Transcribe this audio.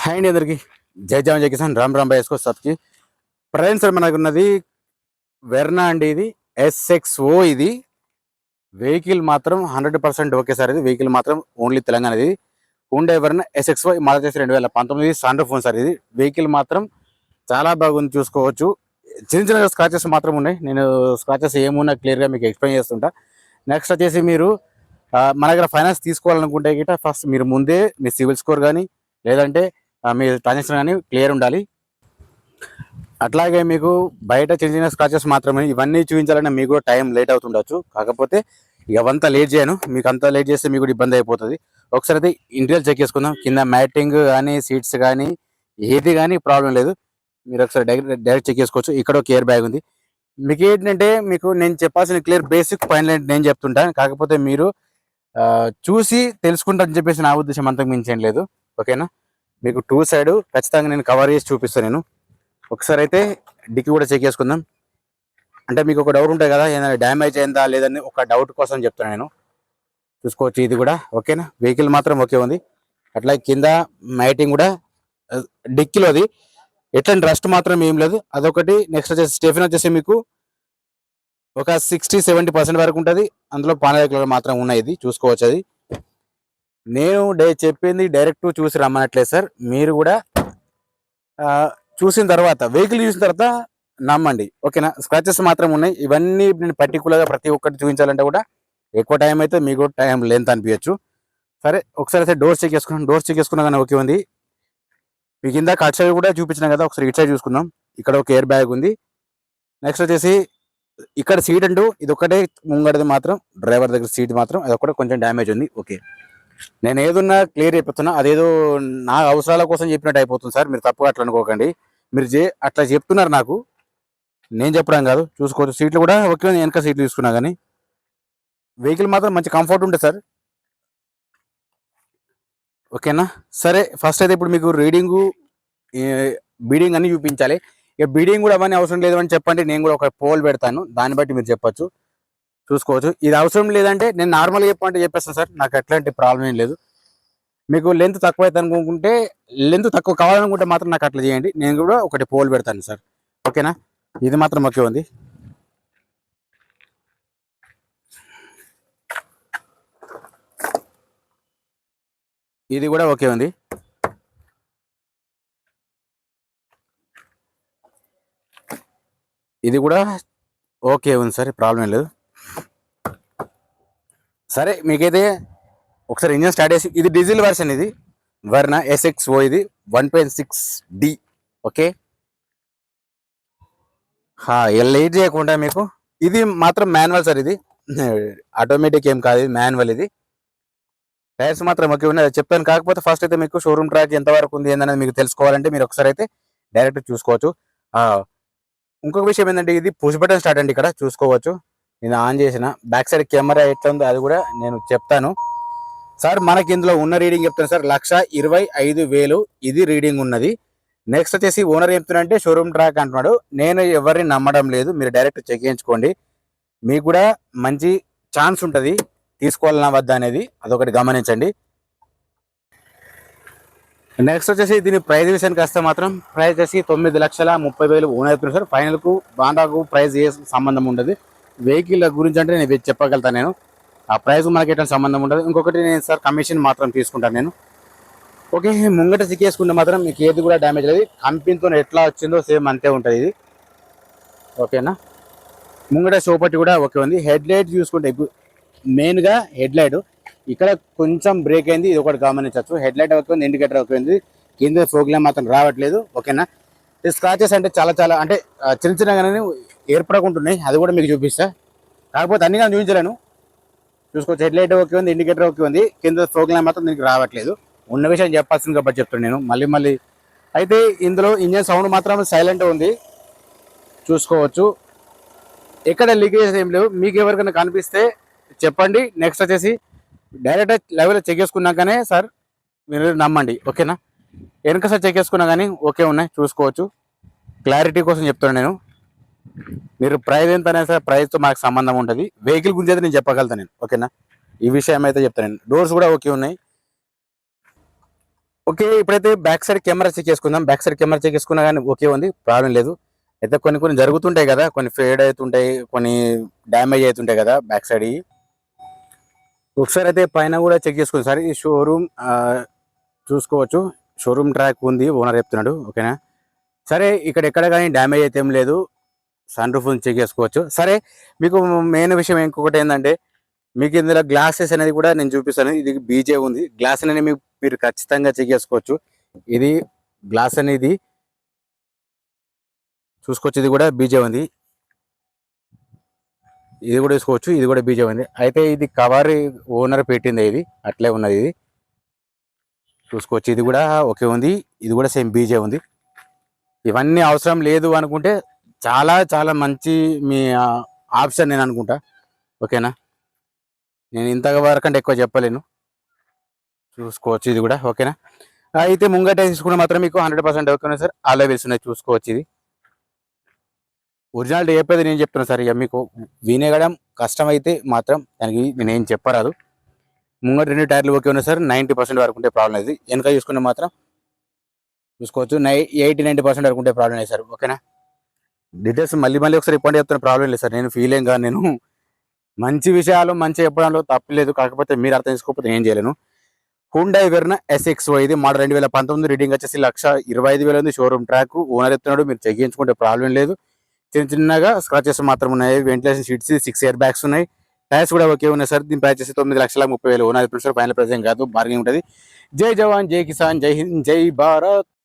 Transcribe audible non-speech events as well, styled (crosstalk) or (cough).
Hi అండి అందరికి. జై జవాన్ జై కిసాన్. రామ్ రామ్ బైస్కో సబ్కి. ప్రజెంట్ సార్ మనకు ఉన్నది వెర్నా అండి ఇది. ఎస్ఎక్స్ఓ ఇది. వెహికల్ మాత్రం హండ్రెడ్ పర్సెంట్ ఓకే సార్ ఇది. వెహికల్ మాత్రం ఓన్లీ తెలంగాణ ఇది. Hyundai Verna S X O మాట చేసి రెండు వేల పంతొమ్మిది సాండ్రో ఫోన్ సార్ ఇది. వెహికల్ మాత్రం చాలా బాగుంది చూసుకోవచ్చు. చిన్న చిన్న స్క్రాచెస్ మాత్రం ఉన్నాయి. నేను స్క్రాచెస్ ఏమున్నా క్లియర్గా మీకు ఎక్స్ప్లెయిన్ చేస్తుంటా. నెక్స్ట్ వచ్చేసి మీరు మన దగ్గర ఫైనాన్స్ తీసుకోవాలనుకుంటే గిట్ట ఫస్ట్ మీరు ముందే మీ సివిల్ స్కోర్ కానీ లేదంటే మీ ట్రాన్సాక్షన్ కానీ క్లియర్ ఉండాలి. అట్లాగే మీకు బయట చిన్న చిన్న స్క్రాచెస్ మాత్రమే ఇవన్నీ చూపించాలంటే మీకు కూడా టైం లేట్ అవుతుండొచ్చు. కాకపోతే ఇవంతా లేట్ చేయను. మీకు అంతా లేట్ చేస్తే మీకు ఇబ్బంది అయిపోతుంది. ఒకసారి అయితే ఇంటీరియర్ చెక్ చేసుకుందాం. కింద మ్యాటింగ్ కానీ సీట్స్ కానీ ఏది కానీ ప్రాబ్లం లేదు. మీరు ఒకసారి డైరెక్ట్ డైరెక్ట్ చెక్ చేసుకోవచ్చు. ఇక్కడ ఒక ఎయిర్ బ్యాగ్ ఉంది. మీకు ఏంటంటే మీకు నేను చెప్పాల్సిన క్లియర్ బేసిక్ ఫైనల్ నేను చెప్తుంటాను కాకపోతే మీరు చూసి తెలుసుకుంటారని చెప్పేసి నా ఉద్దేశం అంతకు మించేం లేదు. ఓకేనా? మీకు టూ సైడ్ ఖచ్చితంగా నేను కవర్ చేసి చూపిస్తాను నేను. ఒకసారి అయితే డిక్కి కూడా చెక్ చేసుకుందాం. అంటే మీకు ఒక డౌట్ ఉంటుంది కదా ఏదైనా డ్యామేజ్ అయిందా లేదని ఒక డౌట్ కోసం చెప్తాను నేను. చూసుకోవచ్చు ఇది కూడా ఓకేనా? వెహికల్ మాత్రం ఓకే ఉంది. అట్లా కింద మైటింగ్ కూడా ఆ, డిక్కీలోది ఎట్లాంటి రస్ట్ మాత్రం ఏం లేదు. అదొకటి. నెక్స్ట్ వచ్చేసి స్టెఫిన్ వచ్చేసి మీకు ఒక సిక్స్టీ సెవెంటీ పర్సెంట్ వరకు ఉంటుంది. అందులో పానరేకులు మాత్రం ఉన్నాయి ఇది. చూసుకోవచ్చు అది. నేను డే చెప్పింది డైరెక్ట్ చూసి రమ్మనట్లేదు సార్. మీరు కూడా చూసిన తర్వాత వెహికల్ చూసిన తర్వాత నమ్మండి. ఓకేనా? స్క్రాచెస్ మాత్రం ఉన్నాయి. ఇవన్నీ నేను పర్టికులర్గా ప్రతి ఒక్కటి చూపించాలంటే కూడా ఎక్కువ టైం అయితే మీకు టైం లెంత్ అనిపించచ్చు. సరే ఒకసారి అయితే డోర్స్ చెక్ చేసుకున్నాం. డోర్స్ చెక్ చేసుకున్నా కానీ ఓకే ఉంది. మీకు ఇందాక అటు సైడ్ కూడా చూపించినా కదా ఒకసారి ఇటు సైడ్ చూసుకుందాం. ఇక్కడ ఒక ఎయిర్ బ్యాగ్ ఉంది. నెక్స్ట్ వచ్చేసి ఇక్కడ సీట్ అంటూ ఇది ఒకటే ముంగడది మాత్రం డ్రైవర్ దగ్గర సీట్ మాత్రం అది ఒకటే కొంచెం డ్యామేజ్ ఉంది. ఓకే నేను ఏదున్నా క్లియర్ అయిపోతున్నా అదేదో నా అవసరాల కోసం చెప్పినట్టు అయిపోతుంది సార్. మీరు తప్పుగా అట్లా అనుకోకండి. మీరు చే అట్లా చెప్తున్నారు నాకు. నేను చెప్పడం కాదు. చూసుకోవచ్చు. సీట్లు కూడా ఓకే వెనక సీట్లు తీసుకున్నా కానీ. వెహికల్ మాత్రం మంచి కంఫర్ట్ ఉంటుంది సార్. ఓకేనా? సరే ఫస్ట్ అయితే ఇప్పుడు మీకు రీడింగు బీడింగ్ అన్ని చూపించాలి. ఇక బీడింగ్ కూడా అవన్నీ అవసరం లేదు అని చెప్పండి. నేను కూడా ఒక పోల్ పెడతాను. దాన్ని బట్టి మీరు చెప్పొచ్చు. చూసుకోవచ్చు. ఇది అవసరం లేదంటే నేను నార్మల్గా చెప్పమంటే చెప్పేస్తాను సార్. నాకు ఎట్లాంటి ప్రాబ్లం ఏం లేదు. మీకు లెంత్ తక్కువ అయితే అనుకుంటే లెంత్ తక్కువ కావాలనుకుంటే మాత్రం నాకు అట్లా చేయండి. నేను కూడా ఒకటి పోల్ పెడతాను సార్. ఓకేనా ఇది మాత్రం ఓకే ఉంది. ఇది కూడా ఓకే ఉంది. ఇది కూడా ఓకే ఉంది సార్. ప్రాబ్లం లేదు. సరే మీకైతే ఒకసారి ఇంజన్ స్టార్ట్ చేసి ఇది డీజిల్ వర్షన్ ఇది. వర్ణ ఎస్ఎక్స్ ఓ ఇది. One point six D okay? Late చేయకుండా మీకు? ఇది మాత్రం మాన్యువల్ సార్ ఇది. (laughs) ఆటోమేటిక్ ఏం కాదు ఇది మాన్యువల్ ఇది. టైర్స్ మాత్రం ఓకే ఉన్నాయి. చెప్పాను. కాకపోతే ఫస్ట్ అయితే మీకు షోరూమ్ ట్రాక్ ఎంతవరకు ఉంది ఏందనేది మీకు తెలుసుకోవాలంటే మీరు ఒకసారి అయితే డైరెక్ట్ చూసుకోవచ్చు. ఇంకొక విషయం ఏంటంటే ఇది పుష్ బటన్ స్టార్ట్ అండి ఇక్కడ. చూసుకోవచ్చు. నేను ఆన్ చేసిన. బ్యాక్ సైడ్ కెమెరా ఎట్లా ఉందో అది కూడా నేను చెప్తాను. సార్ మనకి ఇందులో ఉన్న రీడింగ్ చెప్తాను సార్. లక్ష ఇరవై ఐదు వేలు ఇది రీడింగ్ ఉన్నది. నెక్స్ట్ వచ్చేసి ఓనర్ చెప్తున్నా షోరూమ్ ట్రాక్ అంటున్నాడు. నేను ఎవరిని నమ్మడం లేదు. మీరు డైరెక్ట్ చెక్ చేయించుకోండి. మీకు కూడా మంచి ఛాన్స్ ఉంటుంది. తీసుకోవాలన్నా వద్దా అనేది అదొకటి గమనించండి. నెక్స్ట్ వచ్చేసి దీని ప్రైజ్ విషయానికి వస్తే మాత్రం ప్రైస్ వచ్చేసి తొమ్మిది లక్షల ముప్పై వేలు ఓనర్ చెప్తున్నారు సార్. ఫైనల్కు బాండాకు ప్రైజ్ ఏ సంబంధం ఉండదు. వెహికల్ గురించి అంటే నేను చెప్పగలుగుతాను నేను. ఆ ప్రైస్ మనకి ఎట్లా సంబంధం ఉండదు. ఇంకొకటి నేను సార్ కమిషన్ మాత్రం తీసుకుంటాను నేను. ఓకే ముంగట సిక్కేసుకుంటే మాత్రం మీకు ఏది కూడా డ్యామేజ్ లేదు. కంపెనీతో ఎట్లా వచ్చిందో సేమ్ అంతే ఉంటుంది ఇది. ఓకేనా? ముంగట షోపట్టి కూడా ఓకే ఉంది. హెడ్ లైట్ చూసుకుంటే మెయిన్గా హెడ్ లైట్ ఇక్కడ కొంచెం బ్రేక్ అయింది. ఇది ఒకటి గమనించవచ్చు. హెడ్ లైట్ ఓకే ఉంది ఇండికేటర్ ఓకే ఉంది. కింద ప్రోగ్రామ్ మాత్రం రావట్లేదు. ఓకేనా? ఈ స్క్రాచెస్ అంటే చాలా చాలా అంటే చిన్న చిన్నగానే ఏర్పడకుంటున్నాయి. అది కూడా మీకు చూపిస్తా. కాకపోతే అన్ని కానీ చూపించలేను. చూసుకోవచ్చు. హెడ్ లైట్ ఓకే ఉంది ఇండికేటర్ ఓకే ఉంది. కింద ప్రోగ్రామ్ మాత్రం దీనికి రావట్లేదు. ఉన్న విషయం చెప్పాల్సింది కాబట్టి చెప్తాను నేను. మళ్ళీ మళ్ళీ. అయితే ఇందులో ఇంజన్ సౌండ్ మాత్రం సైలెంట్ ఉంది. చూసుకోవచ్చు. ఎక్కడ లీకేజ్ ఏం లేవు. మీకు ఎవరికైనా కనిపిస్తే చెప్పండి. నెక్స్ట్ వచ్చేసి డైరెక్ట్ లెవెల్ చెక్ చేసుకున్నాకనే సార్ మీరు నమ్మండి. ఓకేనా? వెనక సార్ చెక్ చేసుకున్నా కానీ ఓకే ఉన్నాయి. చూసుకోవచ్చు. క్లారిటీ కోసం చెప్తాను నేను. మీరు ప్రైజ్ ఎంత అనేది సార్ ప్రైస్తో మాకు సంబంధం ఉంటుంది. వెహికల్ గురించి అయితే నేను చెప్పగలుగుతాను నేను ఓకేనా? ఈ విషయం అయితే చెప్తాను డోర్స్ కూడా ఓకే ఉన్నాయి. ఓకే ఇప్పుడైతే బ్యాక్ సైడ్ కెమెరా చెక్ చేసుకుందాం. బ్యాక్ సైడ్ కెమెరా చెక్ చేసుకున్నా కానీ ఓకే ఉంది ప్రాబ్లం లేదు. అయితే కొన్ని కొన్ని జరుగుతుంటాయి కదా కొన్ని ఫేడ్ అవుతుంటాయి కొన్ని డ్యామేజ్ అవుతుంటాయి కదా బ్యాక్ సైడ్ ఒకసారి అయితే పైన కూడా చెక్ చేసుకుంది. సార్ ఈ షోరూమ్ చూసుకోవచ్చు. షోరూమ్ ట్రాక్ ఉంది ఓనర్ చెప్తున్నాడు ఓకేనా? సరే ఇక్కడ ఎక్కడ కానీ డ్యామేజ్ అయితే ఏం లేదు. సన్ రూఫ్ చెక్ చేసుకోవచ్చు. సరే మీకు మెయిన్ విషయం ఇంకొకటి ఏంటంటే మీకు ఇందులో గ్లాసెస్ అనేది కూడా నేను చూపిస్తాను. ఇది బీజే ఉంది. గ్లాస్ అనేది మీకు మీరు ఖచ్చితంగా చెక్ చేసుకోవచ్చు. ఇది గ్లాస్ అనేది చూసుకోవచ్చు. ఇది కూడా బీజే ఉంది. ఇది కూడా చూసుకోవచ్చు. ఇది కూడా బీజే ఉంది. అయితే ఇది కవర్ ఓనర్ పెట్టింది ఇది. అట్లే ఉన్నది ఇది. చూసుకోవచ్చు. ఇది కూడా ఓకే ఉంది. ఇది కూడా సేమ్ బీజే ఉంది. ఇవన్నీ అవసరం లేదు అనుకుంటే చాలా చాలా మంచి మీ ఆప్షన్ నేను అనుకుంటా. ఓకేనా? నేను ఇంత వరకంటే ఎక్కువ చెప్పలేను. చూసుకోవచ్చు ఇది కూడా. ఓకేనా? అయితే ముంగట తీసుకుంటే మాత్రం మీకు హండ్రెడ్ పర్సెంట్ ఓకేనా సార్. అలా ఉన్నాయి. చూసుకోవచ్చు ఇది. ఒరిజినాలిటీ చెప్పేది నేను చెప్తున్నా సార్. ఇక మీకు వినేయడం కష్టమైతే మాత్రం దానికి నేనేం చెప్పరాదు. ముంగట రెండు టైర్లు ఓకే ఉన్నాయి సార్. నైంటీ పర్సెంట్ వరకు ఉంటే ప్రాబ్లం ఇది వెనక చూసుకుంటే మాత్రం చూసుకోవచ్చు. నై ఎయిటీ నైంటీ పర్సెంట్ వరకు ఉంటే ప్రాబ్లం లేదు సార్. ఓకేనా? డీటెయిల్స్ మళ్ళీ మళ్ళీ ఒకసారి ఇప్పటి చెప్తున్న ప్రాబ్లం లేదు సార్. నేను ఫీల్ ఏం కాదు నేను మంచి విషయాలు మంచి చెప్పడంలో తప్పలేదు కాకపోతే మీరు అర్థం చేసుకోకపోతే నేను చేయలేను. హుండై వెర్న ఎస్ఎక్స్ ఇది మోడల్ రెండు వేల పంతొమ్మిది రీడింగ్ వచ్చేసి లక్ష ఇరవై ఐదు వేల ఉంది. షోరూమ్ ట్రాక్ ఓనర్ ఎత్తున్నాడు. మీరు చెక్కించుకుంటే ప్రాబ్లం లేదు. చిన్న చిన్నగా స్క్రాచెస్ మాత్రం ఉన్నాయి. Ventilation seats six air bags ఉన్నాయి. టైర్స్ కూడా ఓకే ఉన్నాయి సార్. దీని ప్రైస్ తొమ్మిది లక్షల ముప్పై వేలు. ఓనర్ ప్రిన్సర్ ఫైనల్ ప్రైస్ ఏం కాదు. బార్గెనింగ్ ఉంటుంది. జై జవాన్ జై కిసాన్ జై హింద్ జై భారత్.